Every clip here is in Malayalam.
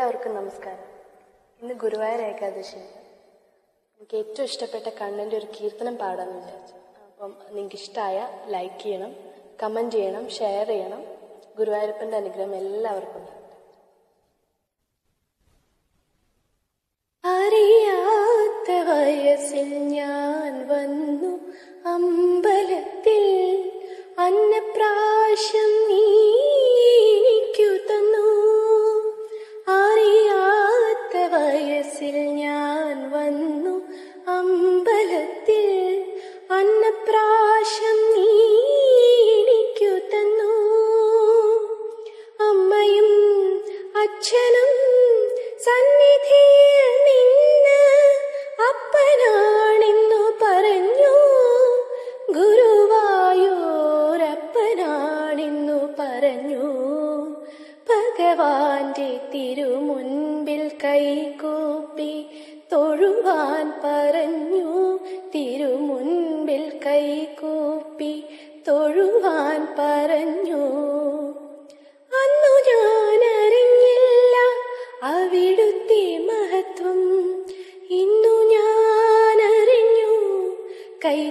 എല്ലാവർക്കും നമസ്കാരം. ഇന്ന് ഗുരുവായൂർ ഏകാദശിയാണ് എനിക്ക് ഏറ്റവും ഇഷ്ടപ്പെട്ട കണ്ണന്റെ ഒരു കീർത്തനം പാടാമെന്ന് വിചാരിച്ചു. അപ്പം നിങ്ങൾക്ക് ഇഷ്ടമായ ലൈക്ക് ചെയ്യണം കമന്റ് ചെയ്യണം ഷെയർ ചെയ്യണം. ഗുരുവായൂരപ്പന്റെ അനുഗ്രഹം എല്ലാവർക്കും. അറിയാത്ത സന്നിധിയിൽ നിന്ന് അപ്പനാണെന്നു പറഞ്ഞു. ഗുരുവായൂരപ്പനാണെന്നു പറഞ്ഞു. ഭഗവാന്റെ തിരുമുൻപിൽ കൈകൂപ്പി തൊഴുവാൻ പറഞ്ഞു. തിരുമുൻപിൽ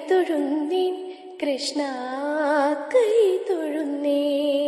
കൈതൊഴുന്നേൻ കൃഷ്ണ കൈതൊഴുന്നേൻ. അറിയാത്ത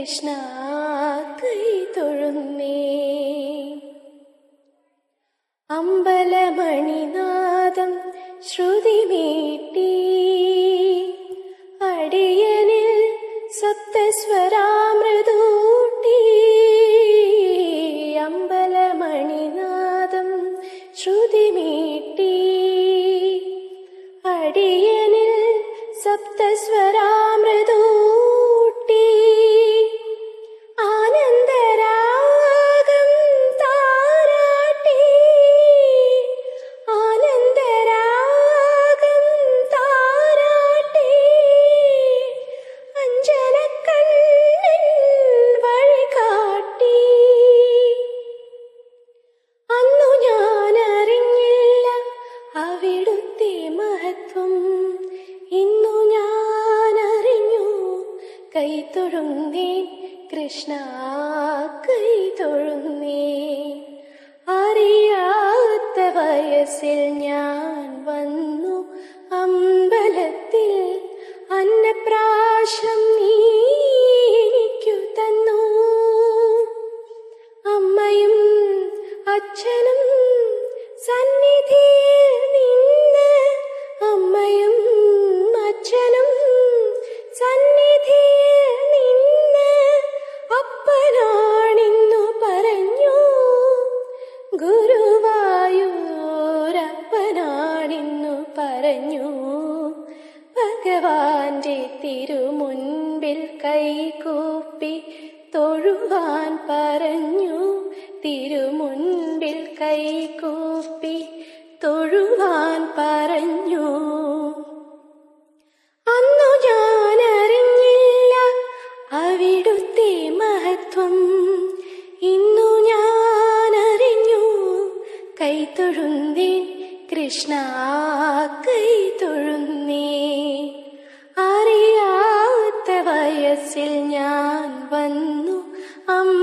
കൃഷ്ണ കൈ തൊഴുന്നേ അമ്പലമണിനാദം ശ്രുതിമീട്ടി അടിയനിൽ സപ്തസ്വരാമൃതൂട്ടി. അമ്പലമണിനാദം ശ്രുതിമീട്ടി അടിയനിൽ കൈതൊഴുന്നേൻ കൃഷ്ണ കൈ തൊഴുന്നേ അറിയാത്ത വയസ്സിൽ ഞാൻ വന്നു അമ്പലത്തിൽ അന്നപ്രാശം നീ എനിക്കു തന്നു. അമ്മയും അച്ഛനും പറഞ്ഞു. ഭഗവാന്റെ തിരുമുൻപിൽ കൈകൂപ്പി തൊഴുവാൻ പറഞ്ഞു. തിരുമുൻപിൽ കൈകൂപ്പി തൊഴുവാൻ പറഞ്ഞു. അന്നു ഞാൻ അറിഞ്ഞില്ല അവിടുത്തെ മഹത്വം. ഇന്നു കൃഷ്ണ കൈ തൊഴുന്നേ. അറിയാത്ത വയസ്സിൽ ഞാൻ വന്നു. അമ്മ